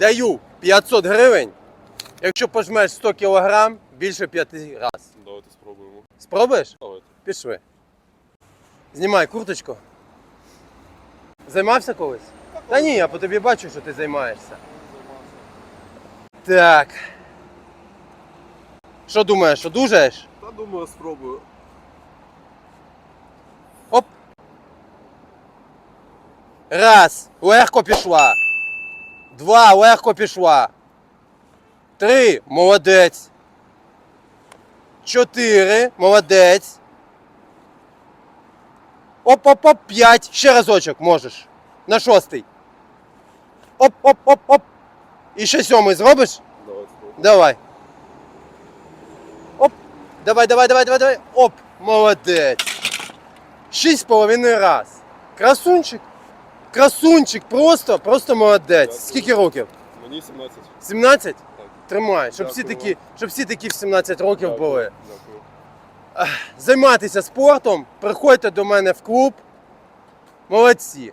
Даю 500 гривень. Якщо пожмеш 100 кілограм, більше 5 раз. Давайте спробуємо. Спробуєш? Давайте. Пішли. Знімай курточку. Займався колись? Та ні, я по тобі бачу, що ти займаєшся. Так. Що думаєш, одужаєш? Та думаю, спробую. Оп. Раз. Легко пішла. Два. Легко пішла. Три. Молодець. Чотири. Молодець. Оп-оп-оп. П'ять. Ще разочок можеш. На шостий. Оп-оп-оп-оп. І ще сьомий зробиш? Давайте. Давай. Оп. Давай, давай, давай, давай, давай. Оп. Молодець. Шість з половиною раз. Красунчик. Красунчик, просто, просто молодець. Дякую. Скільки років? Мені 17. 17? Так. Тримай, щоб всі Дякую такі, щоб всі такі в 17 років Дякую. були. Дякую. Займайтеся спортом, приходьте до мене в клуб. Молодці.